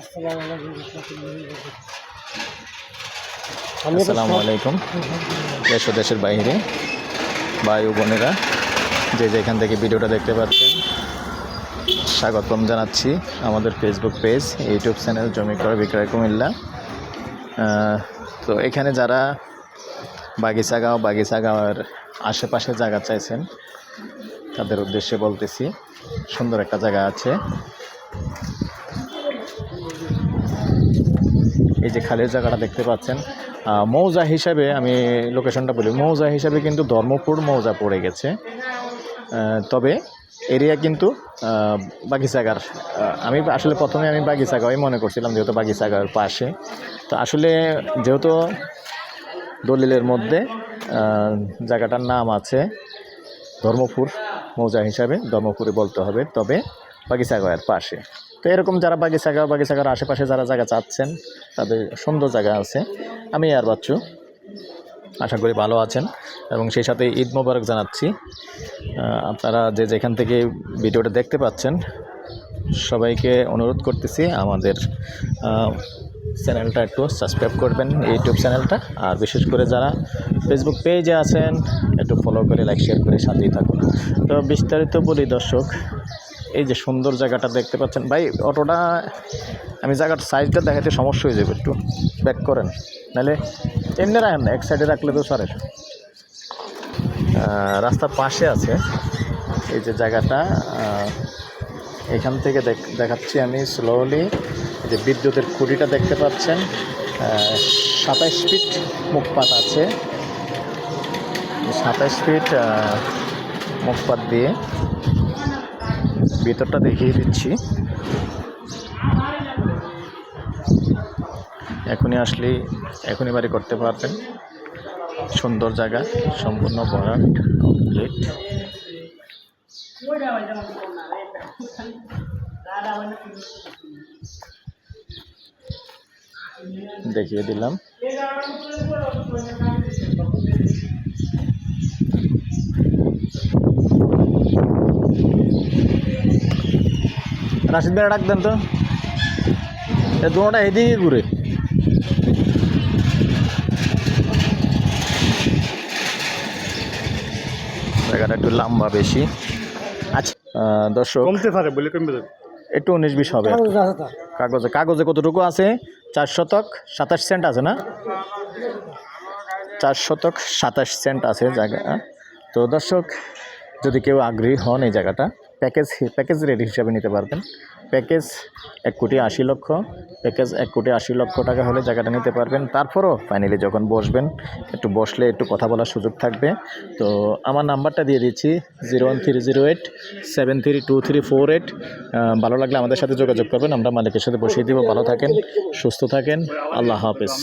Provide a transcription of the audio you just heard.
আসসালামু আলাইকুম দেশ ও দেশের বাইরে ভাই ও বোনেরা যে যেখান থেকে ভিডিওটা দেখতে পাচ্ছেন স্বাগতম জানাচ্ছি আমাদের ফেসবুক পেজ ইউটিউব চ্যানেল জমি ক্রয় বিক্রয় কুমিল্লা। তো এখানে যারা বাগিচাগাঁও বাগিচাগাঁওয়ের আশেপাশে জায়গা চাইছেন তাদের উদ্দেশ্যে বলতেছি সুন্দর একটা জায়গা আছে। এই যে খালের জায়গাটা দেখতে পাচ্ছেন মৌজা হিসাবে আমি লোকেশনটা বলি। মৌজা হিসাবে কিন্তু ধর্মপুর মৌজা পড়ে গেছে। তবে এরিয়া কিন্তু আহ, বাগিচাগার আমি আসলে প্রথমে আমি বাগিচাগাঁওই মনে করছিলাম যেহেতু বাগিচাগাঁওয়ের পাশে। তো আসলে যেহেতু দলিলের মধ্যে জায়গাটার নাম আছে ধর্মপুর মৌজা হিসাবে ধর্মপুরে বলতে হবে তবে বাগিচাগাঁয়ের পাশে। তো এরকম যারা বাগিচাগাঁও বাগিচাগাঁর আশেপাশে যারা জায়গা চাচ্ছেন, তাদের সুন্দর জায়গা আছে। আমি আর বাচ্চু আশা করি ভালো আছেন এবং সেই সাথে ঈদ মোবারক জানাচ্ছি। আপনারা যে যেখান থেকে ভিডিওটা দেখতে পাচ্ছেন, সবাইকে অনুরোধ করতেছি আমাদের চ্যানেলটা একটু সাবস্ক্রাইব করবেন, ইউটিউব চ্যানেলটা। আর বিশেষ করে যারা ফেসবুক পেজে আছেন, একটু ফলো করে লাইক শেয়ার করে সাথেই থাকুন। তো বিস্তারিত বলি দর্শক এই যে সুন্দর জায়গাটা দেখতে পাচ্ছেন। ভাই, অটোটা, আমি জায়গাটার সাইজটা দেখাতে সমস্যা হয়ে যাবে একটু। ব্যাক করেন। নাহলে এমনি রাখেন না, এক সাইডে রাখলে তো সরে রাস্তার পাশে আছে এই যে জায়গাটা। এখান থেকে দেখ- দেখাচ্ছি আমি স্লোলি যে বিদ্যুতের খুঁটিটা দেখতে পাচ্ছেন। সাতাইশ ফিট মুখপাত আছে। সাতাইশ ফিট মুখপাত দিয়ে। ভিতরটা দেখিয়ে দিচ্ছি। এখনই আসলেই এখনই বাড়ি করতে পারবেন। সুন্দর জায়গা, সম্পূর্ণ ভরাট কমপ্লিট দেখিয়ে দিলাম। রাশিদ ভাই ডাক দেন তো। এ দুটা এদিকে ঘুরে। জায়গাটা একটু লম্বা বেশি। আচ্ছা। দর্শক। কমতে পারে বলে কমবে একটু উনিশ বিশ হবে। কাগজে কাগজে কতটুকু আছে? চার শতক সাতাশ সেন্ট আছে না? চার শতক সাতাশ সেন্ট আছে জায়গা। তো দর্শক যদি কেউ আগ্রহী হন এই জায়গাটা প্যাকেজ প্যাকেজ রেট হিসাবে নিতে পারবেন। প্যাকেজ এক কোটি আশি লক্ষ, প্যাকেজ এক কোটি আশি লক্ষ টাকা হলে জায়গাটা নিতে পারবেন। তারপরও ফাইনালি যখন বসবেন, একটু বসলে একটু কথা বলার সুযোগ থাকবে। তো আমার নাম্বারটা দিয়ে দিচ্ছি, zero one three zero eight, seven three two three four eight. ভালো লাগলে আমাদের সাথে যোগাযোগ করবেন, আমরা মালিকের সাথে বসিয়ে দিব। ভালো থাকেন, সুস্থ থাকেন, আল্লাহ হাফেজ।